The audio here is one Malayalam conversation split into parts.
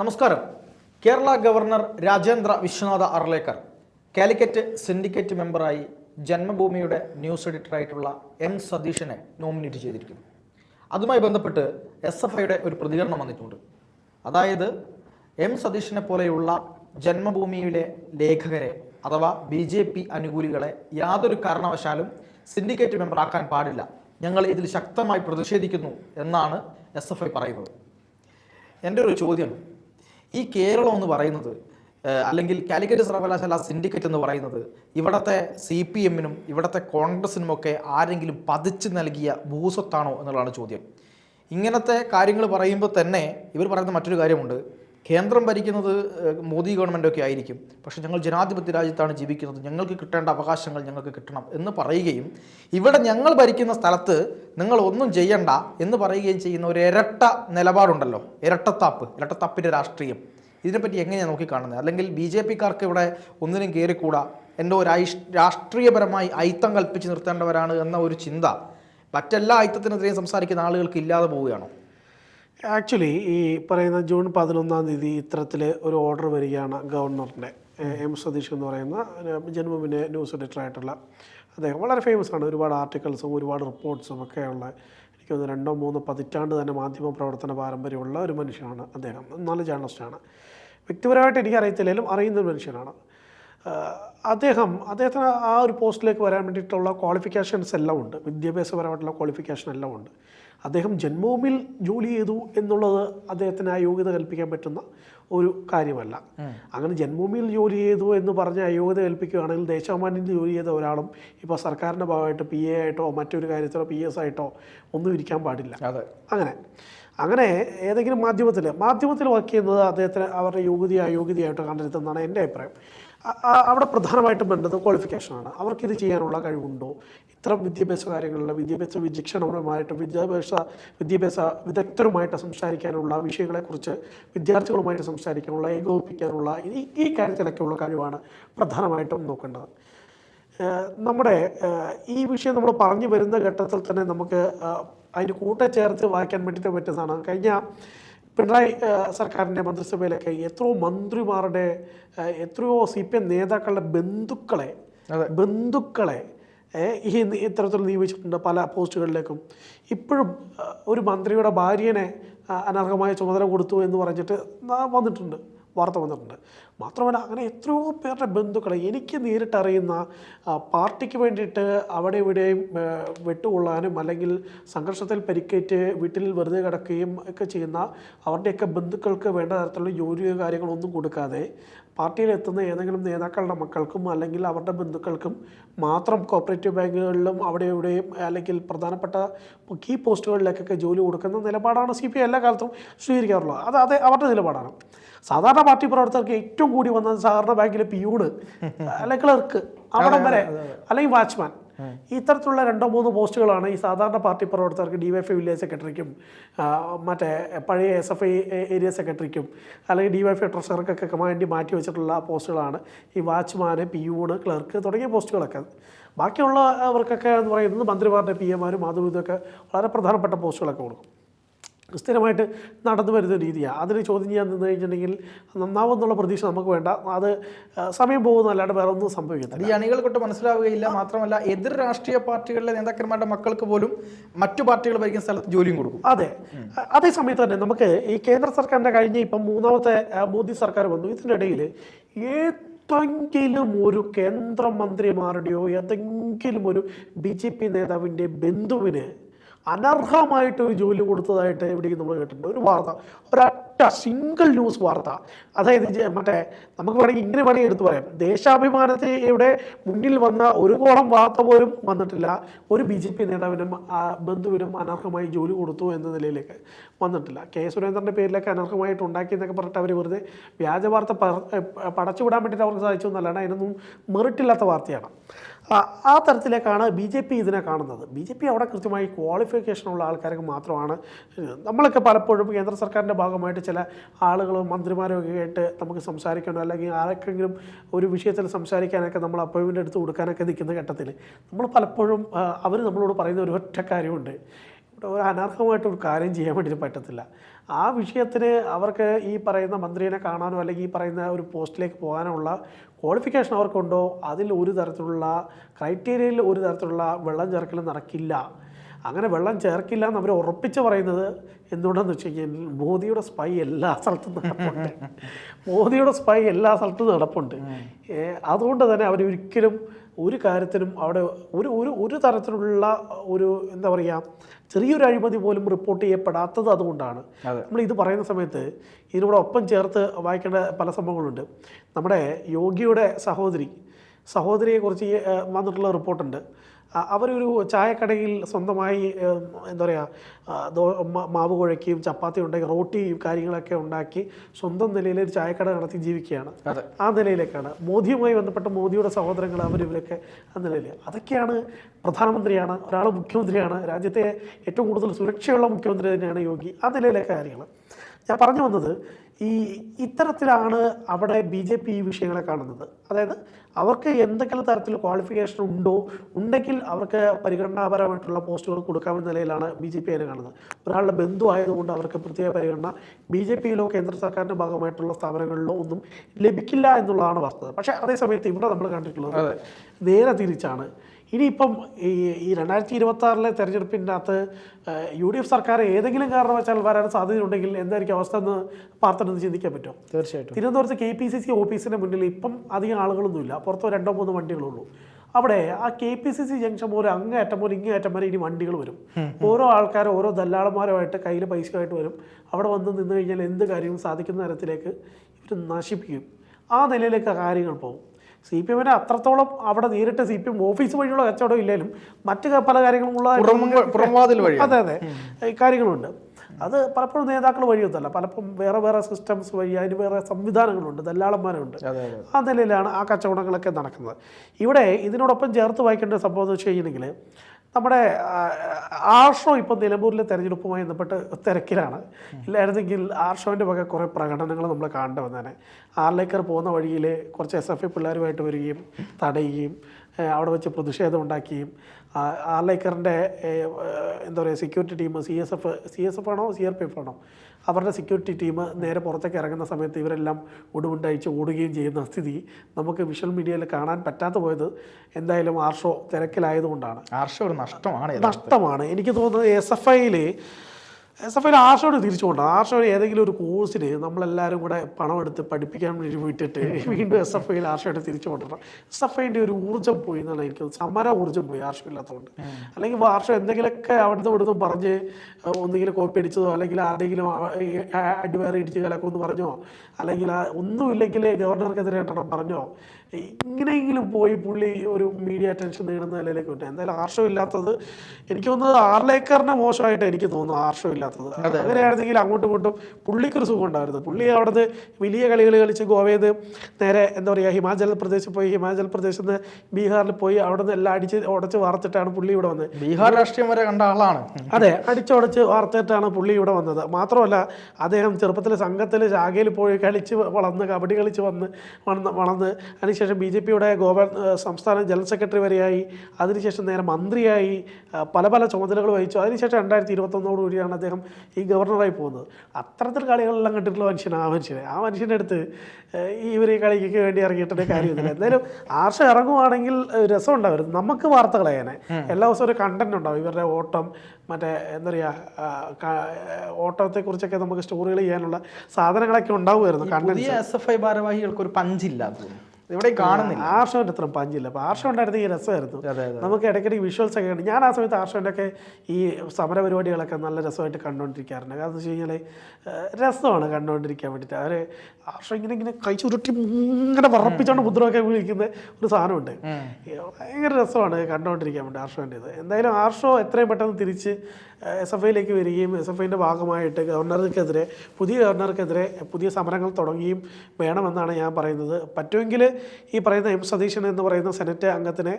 നമസ്കാരം. കേരള ഗവർണർ രാജേന്ദ്ര വിശ്വനാഥ അർലേക്കർ കാലിക്കറ്റ് സിൻഡിക്കേറ്റ് മെമ്പറായി ജന്മഭൂമിയുടെ ന്യൂസ് എഡിറ്ററായിട്ടുള്ള എം സതീഷിനെ നോമിനേറ്റ് ചെയ്തിരിക്കുന്നു. അതുമായി ബന്ധപ്പെട്ട് എസ് എഫ് ഐയുടെ ഒരു പ്രതികരണം വന്നിട്ടുണ്ട്. അതായത് എം സതീഷിനെ പോലെയുള്ള ജന്മഭൂമിയിലെ ലേഖകരെ അഥവാ ബി ജെ പി അനുകൂലികളെ യാതൊരു കാരണവശാലും സിൻഡിക്കേറ്റ് മെമ്പറാക്കാൻ പാടില്ല. ഞങ്ങൾ ഇതിൽ ശക്തമായി പ്രതിഷേധിക്കുന്നു എന്നാണ് എസ് എഫ് ഐ പറയുന്നത്. എന്റെ ഒരു ചോദ്യം ഈ കേരളം എന്ന് പറയുന്നത് അല്ലെങ്കിൽ കാലിക്കറ്റ് സർവകലാശാല സിൻഡിക്കറ്റ് എന്ന് പറയുന്നത് ഇവിടുത്തെ സി പി എമ്മിനും ഇവിടുത്തെ കോൺഗ്രസിനുമൊക്കെ ആരെങ്കിലും പതിച്ചു നൽകിയ ഭൂസ്വത്താണോ എന്നുള്ളതാണ് ചോദ്യം. ഇങ്ങനത്തെ കാര്യങ്ങൾ പറയുമ്പോൾ തന്നെ ഇവർ പറയുന്ന മറ്റൊരു കാര്യമുണ്ട്. കേന്ദ്രം ഭരിക്കുന്നത് മോദി ഗവൺമെന്റൊക്കെ ആയിരിക്കും. പക്ഷേ ഞങ്ങൾ ജനാധിപത്യ രാജ്യത്താണ് ജീവിക്കുന്നത്. ഞങ്ങൾക്ക് കിട്ടേണ്ട അവകാശങ്ങൾ ഞങ്ങൾക്ക് കിട്ടണം എന്ന് പറയുകയും ഇവിടെ ഞങ്ങൾ ഭരിക്കുന്ന സ്ഥലത്ത് നിങ്ങൾ ഒന്നും ചെയ്യണ്ട എന്ന് പറയുകയും ചെയ്യുന്ന ഒരു ഇരട്ട നിലപാടുണ്ടല്ലോ. ഇരട്ടത്താപ്പ് ഇരട്ടത്താപ്പിന്റെ രാഷ്ട്രീയം. ഇതിനെപ്പറ്റി എങ്ങനെയാണ് നോക്കിക്കാണുന്നത്? അല്ലെങ്കിൽ ബി ജെ പിക്കാർക്ക് ഇവിടെ ഒന്നിനും കയറിക്കൂടാ? എന്റെ ഒരു രാഷ്ട്രീയപരമായി ഐത്തം കൽപ്പിച്ച് നിർത്തേണ്ടവരാണ് എന്ന ഒരു ചിന്ത മറ്റെല്ലാ ഐത്തത്തിനെതിരെയും സംസാരിക്കുന്ന ആളുകൾക്ക് ഇല്ലാതെ പോവുകയാണോ? ആക്ച്വലി ഈ പറയുന്ന ജൂൺ പതിനൊന്നാം തീയതി ഇത്തരത്തിൽ ഒരു ഓർഡർ വരികയാണ് ഗവർണറിന്റെ എം സതീഷ് എന്ന് പറയുന്ന ജന്മവിനെ ന്യൂസ് എഡിറ്ററായിട്ടുള്ള അദ്ദേഹം. വളരെ ഫേമസ് ആണ്. ഒരുപാട് ആർട്ടിക്കിൾസും ഒരുപാട് റിപ്പോർട്ട്സും ഒക്കെയുള്ള തോന്നുന്നു രണ്ടോ മൂന്നോ പതിറ്റാണ്ട് തന്നെ മാധ്യമ പ്രവർത്തന പാരമ്പര്യമുള്ള ഒരു മനുഷ്യനാണ് അദ്ദേഹം. നല്ല ജേർണലിസ്റ്റാണ് വ്യക്തിപരമായിട്ട് എനിക്കറിയത്തില്ലെങ്കിലും അറിയുന്ന മനുഷ്യനാണ്. അദ്ദേഹം അദ്ദേഹത്തിന് ആ ഒരു പോസ്റ്റിലേക്ക് വരാൻ വേണ്ടിയിട്ടുള്ള ക്വാളിഫിക്കേഷൻസ് എല്ലാം ഉണ്ട്. വിദ്യാഭ്യാസപരമായിട്ടുള്ള ക്വാളിഫിക്കേഷൻ എല്ലാം ഉണ്ട്. അദ്ദേഹം ജന്മഭൂമിയിൽ ജോലി ചെയ്തു എന്നുള്ളത് അദ്ദേഹത്തിന് ആ യോഗ്യത കൽപ്പിക്കാൻ പറ്റുന്ന ഒരു കാര്യമല്ല. അങ്ങനെ ജന്മഭൂമിയിൽ ജോലി ചെയ്തു എന്ന് പറഞ്ഞ് അയോഗ്യത കൽപ്പിക്കുകയാണെങ്കിൽ ദേശാഭിമാനിയിൽ ജോലി ചെയ്ത ഒരാളും ഇപ്പോൾ സർക്കാരിന്റെ ഭാഗമായിട്ട് പി എ ആയിട്ടോ മറ്റൊരു കാര്യത്തിലോ പി എസ് ആയിട്ടോ ഒന്നും ഇരിക്കാൻ പാടില്ല. അങ്ങനെ അങ്ങനെ ഏതെങ്കിലും മാധ്യമത്തിൽ മാധ്യമത്തിൽ വർക്ക് ചെയ്യുന്നത് അദ്ദേഹത്തിന് അവരുടെ യോഗ്യതയോ അയോഗ്യതയായിട്ട് കണ്ടെത്തുന്നതാണ് എന്റെ അഭിപ്രായം. അവിടെ പ്രധാനമായിട്ടും വേണ്ടത് ക്വാളിഫിക്കേഷനാണ് അവർക്കിത് ചെയ്യാനുള്ള കഴിവുണ്ടോ? ഇത്തരം വിദ്യാഭ്യാസ കാര്യങ്ങളിൽ വിദ്യാഭ്യാസ വിചക്ഷണപരമായിട്ട് വിദ്യാഭ്യാസ വിദ്യാഭ്യാസ വിദഗ്ധരുമായിട്ട് സംസാരിക്കാനുള്ള വിഷയങ്ങളെക്കുറിച്ച് വിദ്യാർത്ഥികളുമായിട്ട് സംസാരിക്കാനുള്ള ഏകോപിപ്പിക്കാനുള്ള ഈ ഈ കാര്യത്തിലൊക്കെയുള്ള കഴിവാണ് പ്രധാനമായിട്ടും നോക്കേണ്ടത്. നമ്മുടെ ഈ വിഷയം നമ്മൾ പറഞ്ഞു വരുന്ന ഘട്ടത്തിൽ തന്നെ നമുക്ക് അതിന് കൂട്ടച്ചേർത്ത് വായിക്കാൻ വേണ്ടിയിട്ട് പറ്റുന്നതാണ്. കഴിഞ്ഞ പിണറായി സർക്കാരിന്റെ മന്ത്രിസഭയിലൊക്കെ എത്രയോ മന്ത്രിമാരുടെ എത്രയോ സി പി എം നേതാക്കളുടെ ബന്ധുക്കളെ. ബന്ധുക്കളെ ഈ ഇത്തരത്തിൽ നിയമിച്ചിട്ടുണ്ട് പല പോസ്റ്റുകളിലേക്കും ഇപ്പോഴും ഒരു മന്ത്രിയുടെ ഭാര്യനെ അനർഹമായ ചുമതല കൊടുത്തു എന്ന് പറഞ്ഞിട്ട് വന്നിട്ടുണ്ട് വാർത്ത വന്നിട്ടുണ്ട്. മാത്രമല്ല അങ്ങനെ എത്രയോ പേരുടെ ബന്ധുക്കളെ എനിക്ക് നേരിട്ടറിയുന്ന പാർട്ടിക്ക് വേണ്ടിയിട്ട് അവിടെ ഇവിടെയും വെട്ടുകൊള്ളാനും അല്ലെങ്കിൽ സംഘർഷത്തിൽ പരിക്കേറ്റ് വീട്ടിൽ വെറുതെ കിടക്കുകയും ഒക്കെ ചെയ്യുന്ന അവരുടെയൊക്കെ ബന്ധുക്കൾക്ക് വേണ്ട തരത്തിലുള്ള ജോലിയോ കാര്യങ്ങളൊന്നും കൊടുക്കാതെ പാർട്ടിയിൽ എത്തുന്ന ഏതെങ്കിലും നേതാക്കളുടെ മക്കൾക്കും അല്ലെങ്കിൽ അവരുടെ ബന്ധുക്കൾക്കും മാത്രം കോപ്പറേറ്റീവ് ബാങ്കുകളിലും അവിടെ ഇവിടെയും അല്ലെങ്കിൽ പ്രധാനപ്പെട്ട കീ പോസ്റ്റുകളിലേക്കൊക്കെ ജോലി കൊടുക്കുന്ന നിലപാടാണ് സി പി ഐ എല്ലാ കാലത്തും സ്വീകരിക്കാറുള്ളത്. അത് അത് അവരുടെ നിലപാടാണ്. സാധാരണ പാർട്ടി പ്രവർത്തകർക്ക് ഏറ്റവും കൂടി വന്നത് സാധാരണ ബാങ്കിലെ പിയൂണ് അല്ലെ ക്ലർക്ക് അവിടം വരെ അല്ലെങ്കിൽ വാച്ച്മാൻ. ഇത്തരത്തിലുള്ള രണ്ടോ മൂന്നോ പോസ്റ്റുകളാണ് ഈ സാധാരണ പാർട്ടി പ്രവർത്തകർക്ക് ഡി വൈ എഫ് വില്ലേജ് സെക്രട്ടറിക്കും മറ്റേ പഴയ എസ് എഫ് ഐ ഏരിയ സെക്രട്ടറിക്കും അല്ലെങ്കിൽ ഡി വൈ എഫ് ട്രഷറർക്കൊക്കെ വേണ്ടി മാറ്റി വെച്ചിട്ടുള്ള പോസ്റ്റുകളാണ് ഈ വാച്ച്മാന് പിയൂണ് ക്ലർക്ക് തുടങ്ങിയ പോസ്റ്റുകളൊക്കെ. ബാക്കിയുള്ളവർക്കൊക്കെ എന്ന് പറയുന്നത് മന്ത്രിമാരുടെ പി എമാരും അതും ഇതൊക്കെ വളരെ പ്രധാനപ്പെട്ട പോസ്റ്റുകളൊക്കെ കൊടുക്കും. സ്ഥിരമായിട്ട് നടന്നു വരുന്ന രീതിയാണ് അതിന് ചോദ്യം ചെയ്യാൻ നിന്ന് കഴിഞ്ഞിട്ടുണ്ടെങ്കിൽ നന്നാവുമെന്നുള്ള പ്രതീക്ഷ നമുക്ക് വേണ്ട. അത് സമയം പോകുന്നതല്ലാണ്ട് വേറെ ഒന്നും സംഭവിക്കത്തില്ല. ഈ അണികൾക്കൊട്ട് മനസ്സിലാവുകയില്ല. മാത്രമല്ല എതിർ രാഷ്ട്രീയ പാർട്ടികളിലെ നേതാക്കന്മാരുടെ മക്കൾക്ക് പോലും മറ്റു പാർട്ടികൾ ഭരിക്കുന്ന സ്ഥലത്ത് ജോലിയും കൊടുക്കും. അതെ. അതേ സമയത്ത് തന്നെ നമുക്ക് ഈ കേന്ദ്ര സർക്കാരിന്റെ കഴിഞ്ഞ ഇപ്പം മൂന്നാമത്തെ മോദി സർക്കാർ വന്നു. ഇതിനിടയിൽ ഏതെങ്കിലും ഒരു കേന്ദ്രമന്ത്രിമാരുടെയോ ഏതെങ്കിലും ഒരു ബി ജെ പി നേതാവിന്റെ ബന്ധുവിന് അനർഹമായിട്ട് ഒരു ജോലി കൊടുത്തതായിട്ട് എവിടെയും നമ്മൾ കേട്ടിട്ടുണ്ട്. ഒരു വാർത്ത ഒരൊറ്റ സിംഗിൾ ന്യൂസ് വാർത്ത. അതായത് മറ്റേ നമുക്ക് വേണമെങ്കിൽ ഇങ്ങനെ വേണമെങ്കിൽ എടുത്തു പറയാം. ദേശാഭിമാനത്തിൽ ഇവിടെ മുന്നിൽ വന്ന ഒരു കോളം വാർത്ത പോലും വന്നിട്ടില്ല. ഒരു ബി ജെ പി നേതാവിനും ബന്ധുവിനും അനർഹമായി ജോലി കൊടുത്തു എന്ന നിലയിലേക്ക് വന്നിട്ടില്ല. കെ സുരേന്ദ്രന്റെ പേരിലൊക്കെ അനർഹമായിട്ട് ഉണ്ടാക്കി എന്നൊക്കെ പറഞ്ഞിട്ട് അവർ വെറുതെ വ്യാജ വാർത്ത പടച്ചുവിടാൻ വേണ്ടിയിട്ട് അവർക്ക് സാധിച്ചു എന്നല്ലാണ്ട് അതിനൊന്നും മെറിറ്റില്ലാത്ത വാർത്തയാണ്. ആ, തരത്തിലേക്കാണ് ബി ജെ പി ഇതിനെ കാണുന്നത്. ബി ജെ പി അവിടെ കൃത്യമായി ക്വാളിഫിക്കേഷനുള്ള ആൾക്കാർക്ക് മാത്രമാണ്. നമ്മളൊക്കെ പലപ്പോഴും കേന്ദ്ര സർക്കാരിന്റെ ഭാഗമായിട്ട് ചില ആളുകളും മന്ത്രിമാരും ഒക്കെ ആയിട്ട് നമുക്ക് സംസാരിക്കണോ അല്ലെങ്കിൽ ആർക്കെങ്കിലും ഒരു വിഷയത്തിൽ സംസാരിക്കാനൊക്കെ നമ്മൾ അപ്പോയിൻമെന്റ് എടുത്ത് കൊടുക്കാനൊക്കെ നിൽക്കുന്ന ഘട്ടത്തിൽ നമ്മൾ പലപ്പോഴും അവർ നമ്മളോട് പറയുന്ന ഒരു ഒറ്റ കാര്യമുണ്ട്. ഒരു അനർഹമായിട്ട് ഒരു കാര്യം ചെയ്യാൻ വേണ്ടിയിട്ട് പറ്റത്തില്ല. ആ വിഷയത്തിന് അവർക്ക് ഈ പറയുന്ന മന്ത്രിയെ കാണാനോ അല്ലെങ്കിൽ ഈ പറയുന്ന ഒരു പോസ്റ്റിലേക്ക് പോകാനുള്ള ക്വാളിഫിക്കേഷൻ അവർക്കുണ്ടോ? അതിൽ ഒരു തരത്തിലുള്ള ക്രൈറ്റീരിയയിൽ ഒരു തരത്തിലുള്ള വെള്ളം ചേർക്കൽ നടക്കില്ല. അങ്ങനെ വെള്ളം ചേർക്കില്ല എന്ന് അവർ ഉറപ്പിച്ച് പറയുന്നത് എന്തുകൊണ്ടെന്ന് വെച്ച് കഴിഞ്ഞാൽ മോദിയുടെ സ്പൈ എല്ലാ സ്ഥലത്തും നടപ്പുണ്ട്. മോദിയുടെ സ്പൈ എല്ലാ സ്ഥലത്തും നടപ്പുണ്ട്. അതുകൊണ്ട് തന്നെ അവർ ഒരിക്കലും ഒരു കാര്യത്തിനും അവിടെ ഒരു ഒരു ഒരു തരത്തിലുള്ള ഒരു എന്താ പറയുക ചെറിയൊരു അഴിമതി പോലും റിപ്പോർട്ട് ചെയ്യപ്പെടാത്തത് അതുകൊണ്ടാണ്. നമ്മൾ ഇത് പറയുന്ന സമയത്ത് ഇതിനോട് ഒപ്പം ചേർത്ത് വായിക്കേണ്ട പല സംഭവങ്ങളുണ്ട്. നമ്മുടെ യോഗിയുടെ സഹോദരി സഹോദരിയെക്കുറിച്ച് വന്നിട്ടുള്ള റിപ്പോർട്ടുണ്ട് അവരൊരു ചായക്കടയിൽ സ്വന്തമായി എന്താ പറയുക ദോ മാവ് കുഴക്കുകയും ചപ്പാത്തി ഉണ്ടാക്കി റോട്ടിയും കാര്യങ്ങളൊക്കെ ഉണ്ടാക്കി സ്വന്തം നിലയിൽ ഒരു ചായക്കട നടത്തി ജീവിക്കുകയാണ്. ആ നിലയിലേക്കാണ്. മോദിയുമായി ബന്ധപ്പെട്ട മോദിയുടെ സഹോദരങ്ങൾ അവർ ഇവരൊക്കെ ആ നിലയിൽ. അതൊക്കെയാണ് പ്രധാനമന്ത്രിയാണ് ഒരാൾ മുഖ്യമന്ത്രിയാണ് രാജ്യത്തെ ഏറ്റവും കൂടുതൽ സുരക്ഷയുള്ള മുഖ്യമന്ത്രി തന്നെയാണ് യോഗി. ആ നിലയിലൊക്കെ കാര്യങ്ങൾ. ഞാൻ പറഞ്ഞു വന്നത് ഈ ഇത്തരത്തിലാണ് അവിടെ ബി ജെ പി ഈ വിഷയങ്ങളെ കാണുന്നത്. അതായത് അവർക്ക് എന്തെങ്കിലും തരത്തിൽ ക്വാളിഫിക്കേഷൻ ഉണ്ടോ? ഉണ്ടെങ്കിൽ അവർക്ക് പരിഗണനാപരമായിട്ടുള്ള പോസ്റ്റുകൾ കൊടുക്കാമെന്ന നിലയിലാണ് ബി ജെ പി അതിനെ കാണുന്നത്. ഒരാളുടെ ബന്ധു ആയതുകൊണ്ട് അവർക്ക് പ്രത്യേക പരിഗണന ബി ജെ പിയിലോ കേന്ദ്ര സർക്കാരിന്റെ ഭാഗമായിട്ടുള്ള സ്ഥാപനങ്ങളിലോ ഒന്നും ലഭിക്കില്ല എന്നുള്ളതാണ് വസ്തുത. പക്ഷേ അതേസമയത്ത് ഇവിടെ നമ്മൾ കണ്ടിട്ടുള്ളത് നേരെ തിരിച്ചാണ്. ഇനിയിപ്പം ഈ ഈ രണ്ടായിരത്തി ഇരുപത്തി ആറിലെ തെരഞ്ഞെടുപ്പിന്റെ അകത്ത് യു ഡി എഫ് സർക്കാർ ഏതെങ്കിലും കാരണം വെച്ചാൽ വരാൻ സാധ്യതയുണ്ടെങ്കിൽ എന്തായിരിക്കും അവസ്ഥ എന്ന് പാർത്തനെന്ന് ചിന്തിക്കാൻ പറ്റും തീർച്ചയായിട്ടും. തിരുവനന്തപുരത്ത് കെ പി സി സി ഓഫീസിന്റെ മുന്നിൽ ഇപ്പം അധികം ആളുകളൊന്നുമില്ല. പുറത്തോ രണ്ടോ മൂന്നോ വണ്ടികളുള്ളൂ അവിടെ ആ K P C C junction പോലെ അങ്ങേറ്റം പോലെ ഇങ്ങേയറ്റം വരെ ഇനി വണ്ടികൾ വരും. ഓരോ ആൾക്കാരും ഓരോ ദല്ലാളന്മാരുമായിട്ട് കയ്യിൽ പൈസയുമായിട്ട് വരും. അവിടെ വന്ന് നിന്ന് കഴിഞ്ഞാൽ എന്ത് കാര്യവും സാധിക്കുന്ന തരത്തിലേക്ക് ഇവർ നശിപ്പിക്കും. ആ നിലയിലേക്ക് കാര്യങ്ങൾ പോകും. സി പി എമ്മിന് അത്രത്തോളം അവിടെ നേരിട്ട് സി പി എം ഓഫീസ് വഴിയുള്ള കച്ചവടം ഇല്ലെങ്കിലും മറ്റ് പല കാര്യങ്ങളുമുള്ള ഉള്ള അതെ അതെ. കാര്യങ്ങളുണ്ട്. അത് പലപ്പോഴും നേതാക്കൾ വഴിയൊന്നുമല്ല. പലപ്പോഴും വേറെ വേറെ സിസ്റ്റംസ് വഴി അതിന് വേറെ സംവിധാനങ്ങളുണ്ട്. ദല്ലാളന്മാരുണ്ട്. ആ നിലയിലാണ് ആ കച്ചവടങ്ങളൊക്കെ നടക്കുന്നത്. ഇവിടെ ഇതിനോടൊപ്പം ചേർത്ത് വായിക്കേണ്ട സംഭവം എന്ന് വെച്ച് കഴിഞ്ഞിട്ടുണ്ടെങ്കിൽ നമ്മുടെ ആർഷോ ഇപ്പം നിലമ്പൂരിലെ തെരഞ്ഞെടുപ്പുമായി ബന്ധപ്പെട്ട് തിരക്കിലാണ്. ഇല്ലായിരുന്നെങ്കിൽ ആർഷോന്റെ വക കുറേ പ്രകടനങ്ങൾ നമ്മൾ കാണേണ്ടി വന്നേനെ. ആർലേക്കർ പോകുന്ന വഴിയിൽ കുറച്ച് എസ് എഫ് ഐ പിള്ളേരുമായിട്ട് വരികയും തടയുകയും അവിടെ വെച്ച് പ്രതിഷേധം ഉണ്ടാക്കുകയും ആർലേക്കറിന്റെ എന്താ പറയുക security team C S F C S F ആണോ സി ആർ പി എഫ് ആണോ അവരുടെ സെക്യൂരിറ്റി ടീം നേരെ പുറത്തേക്ക് ഇറങ്ങുന്ന സമയത്ത് ഇവരെല്ലാം ഉടുമുണ്ടയച്ച് ഓടുകയും ചെയ്യുന്ന സ്ഥിതി നമുക്ക് വിഷ്വൽ മീഡിയയിൽ കാണാൻ പറ്റാത്ത പോയത് എന്തായാലും ആർഷോ തിരക്കിലായതുകൊണ്ടാണ്. ആർഷോ ഒരു നഷ്ടമാണ് നഷ്ടമാണ്. എനിക്ക് തോന്നുന്നത് എസ് എഫ് ഐയിൽ എസ് എഫ് ഐയിൽ ആർഷോട് തിരിച്ചുകൊണ്ട് ആർഷോട് ഏതെങ്കിലും ഒരു കോഴ്സിന് നമ്മളെല്ലാവരും കൂടെ പണം എടുത്ത് പഠിപ്പിക്കാൻ വേണ്ടി വിട്ടിട്ട് വീണ്ടും എസ് എഫ് ഐയിൽ ആർഷോയുടെ തിരിച്ചു കൊണ്ടുവരണം എസ് എഫ് ഐന്റെ ഒരു ഊർജം പോയി എന്നാണ് എനിക്ക്. സമര ഊർജം പോയി ആർഷോ ഇല്ലാത്തതുകൊണ്ട് അല്ലെങ്കിൽ ആർഷോ എന്തെങ്കിലുമൊക്കെ അവിടുന്ന് ഇവിടുന്ന് പറഞ്ഞ് ഒന്നുകിൽ കോപ്പി അടിച്ചതോ അല്ലെങ്കിൽ ആരെങ്കിലും അടിവേറെ ഇടിച്ച് കലക്കുമെന്ന് പറഞ്ഞോ അല്ലെങ്കിൽ ഒന്നുമില്ലെങ്കിൽ ഗവർണർക്കെതിരെ പറഞ്ഞോ ഇങ്ങനെയെങ്കിലും പോയി പുള്ളി ഒരു മീഡിയ അറ്റൻഷൻ നേടുന്ന നിലയിലേക്ക് വിട്ടു എന്തായാലും ആർഷോ ഇല്ലാത്തത് എനിക്ക് തോന്നുന്നത് ആർലേക്കറിന്റെ മോശമായിട്ട് എനിക്ക് തോന്നുന്നു ആർഷോ ഇല്ലാത്തത്. അങ്ങനെയായിരുന്നെങ്കിൽ അങ്ങോട്ടും ഇങ്ങോട്ടും പുള്ളിക്കൊരു സുഖം ഉണ്ടായിരുന്നു. പുള്ളി അവിടുന്ന് വലിയ കളികൾ കളിച്ച് ഗോവയിൽ നിന്ന് നേരെ എന്താ പറയുക ഹിമാചൽ പ്രദേശിൽ പോയി. ഹിമാചൽ പ്രദേശിൽ നിന്ന് ബീഹാറിൽ പോയി. അവിടെ നിന്ന് എല്ലാം അടിച്ച് ഉടച്ച് വാർത്തിട്ടാണ് പുള്ളി ഇവിടെ വന്നത്. ബീഹാർ രാഷ്ട്രീയം വരെ കണ്ട ആളാണ്. അതെ അടിച്ചുടച്ച് വാർത്തിട്ടാണ് പുള്ളി ഇവിടെ വന്നത്. മാത്രമല്ല അദ്ദേഹം ചെറുപ്പത്തിൽ സംഘത്തിൽ ശാഖയിൽ പോയി കളിച്ച് വളർന്ന് കബഡി കളിച്ച് വന്ന് വളർന്ന് വളർന്ന് അതിനുശേഷം ബി ജെ പിയുടെ ഗോവ സംസ്ഥാന ജനറൽ സെക്രട്ടറി വരെയായി. അതിനുശേഷം നേരെ മന്ത്രിയായി. പല പല ചുമതലകൾ വഹിച്ചു. അതിനുശേഷം രണ്ടായിരത്തി ഇരുപത്തൊന്നോട് കൂടിയാണ് അദ്ദേഹം ഈ ഗവർണറായി പോകുന്നത്. അത്തരത്തിൽ കളികളെല്ലാം കണ്ടിട്ടുള്ള മനുഷ്യൻ ആ മനുഷ്യനെ. ആ മനുഷ്യന്റെ അടുത്ത് ഈ ഇവർ ഈ കളിക്ക് വേണ്ടി ഇറങ്ങിയിട്ടേ കാര്യമൊന്നുമില്ല എന്തായാലും ആർഷ ഇറങ്ങുവാണെങ്കിൽ രസം ഉണ്ടാവും നമുക്ക് വാർത്തകൾ ചെയ്യാനെ എല്ലാ ദിവസവും ഒരു കണ്ടന്റ് ഉണ്ടാവും. ഇവരുടെ ഓട്ടം മറ്റേ എന്താ പറയുക ഓട്ടത്തെക്കുറിച്ചൊക്കെ നമുക്ക് സ്റ്റോറികൾ ചെയ്യാനുള്ള സാധനങ്ങളൊക്കെ ഉണ്ടാവുമായിരുന്നു. കണ്ടന്റ് പുതിയ എസ് എഫ് ഐ ഭാരവാഹികൾക്ക് ഒരു പഞ്ചില്ല ഇവിടെ കാണുന്നില്ല. ആർഷവന്റെ അത്ര പഞ്ചില്ല. അപ്പോൾ ആർഷോ ഉണ്ടായിരുന്ന ഈ രസമായിരുന്നു. നമുക്ക് ഇടയ്ക്കിടയ്ക്ക് വിഷ്വൽസ് ഒക്കെ ഉണ്ട് ഞാൻ ആ സമയത്ത് ആർഷവന്റെ ഒക്കെ ഈ സമര പരിപാടികളൊക്കെ നല്ല രസമായിട്ട് കണ്ടുകൊണ്ടിരിക്കാറുണ്ട് കാരണം എന്ന് വെച്ച് കഴിഞ്ഞാൽ രസമാണ് കണ്ടുകൊണ്ടിരിക്കാൻ വേണ്ടിയിട്ട് അവർ ആർഷോ ഇങ്ങനെ ഇങ്ങനെ കൈ ചുരുട്ടി ഇങ്ങനെ വറപ്പിച്ചോണ്ട് മുദ്രമൊക്കെ വിളിക്കുന്ന ഒരു സാധനമുണ്ട്. ഭയങ്കര രസമാണ് കണ്ടുകൊണ്ടിരിക്കാൻ വേണ്ടി ആർഷവന്റെ ഇത് എന്തായാലും ആർഷോ എത്രയും പെട്ടെന്ന് തിരിച്ച് എസ് എഫ് ഐയിലേക്ക് വരികയും എസ് എഫ് ഐന്റെ ഭാഗമായിട്ട് ഗവർണർക്കെതിരെ പുതിയ ഗവർണർക്കെതിരെ പുതിയ സമരങ്ങൾ തുടങ്ങുകയും വേണമെന്നാണ് ഞാൻ പറയുന്നത്. പറ്റുമെങ്കിൽ ഈ പറയുന്ന എം സതീശൻ എന്ന് പറയുന്ന സെനറ്റ് അംഗത്തിനെ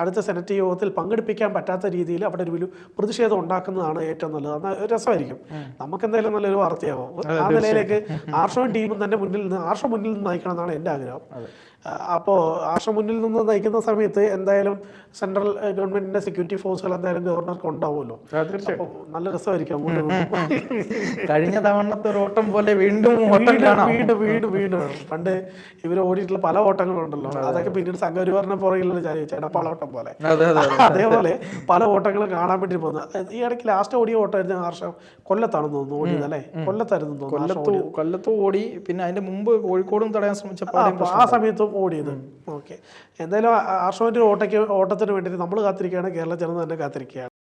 അടുത്ത സെനറ്റ് യോഗത്തിൽ പങ്കെടുപ്പിക്കാൻ പറ്റാത്ത രീതിയിൽ അവിടെ ഒരു വലിയ പ്രതിഷേധം ഉണ്ടാക്കുന്നതാണ് ഏറ്റവും നല്ലത്. എന്നാൽ ഒരു രസമായിരിക്കും. നമുക്ക് എന്തായാലും നല്ലൊരു വാർത്തയാവും. ആ നിലയിലേക്ക് ആർഷവും ടീമും തന്നെ മുന്നിൽ നിന്ന് ആർഷോ മുന്നിൽ നിന്ന് നയിക്കണം എന്നാണ് എന്റെ ആഗ്രഹം. അപ്പോൾ ആശ മുന്നിൽ നിന്ന് നയിക്കുന്ന സമയത്ത് എന്തായാലും സെൻട്രൽ ഗവൺമെന്റിന്റെ സെക്യൂരിറ്റി ഫോഴ്സുകൾ എന്തായാലും ഗവർണർക്ക് ഉണ്ടാവുമല്ലോ. നല്ല രസമായിരിക്കും കഴിഞ്ഞ തവണത്തെ ഓട്ടം പോലെ വീണ്ടും ഓട്ടം വീണ്ടും വീണ്ടും വീണ്ടും പണ്ട് ഇവർ ഓടിയിട്ടുള്ള പല ഓട്ടങ്ങളുണ്ടല്ലോ. അതൊക്കെ പിന്നീട് സംഘപരിവാറിനെ പുറകിലുള്ള ചേടപ്പാളോട്ടം പോലെ. അതെ അതെ അതേപോലെ പല ഓട്ടങ്ങളും കാണാൻ വേണ്ടി പോകുന്നത്. ഈ ഇടയ്ക്ക് ലാസ്റ്റ് ഓടിയ ഓട്ടമായിരുന്നു ഹർഷം കൊല്ലത്താണെന്ന് തോന്നുന്നു ഓടിയത് അല്ലേ? കൊല്ലത്തായിരുന്നു കൊല്ലത്തു കൊല്ലത്തു ഓടി പിന്നെ അതിന്റെ മുമ്പ് കോഴിക്കോടും തടയാൻ ശ്രമിച്ചപ്പോൾ ആ സമയത്തും ഓടിയത് ഓക്കെ. എന്തായാലും ആർഷോന്റെ ഓട്ടയ്ക്ക് ഓട്ടത്തിന് വേണ്ടിയിട്ട് നമ്മൾ കാത്തിരിക്കുകയാണ്. കേരള ജനത തന്നെ കാത്തിരിക്കുകയാണ്.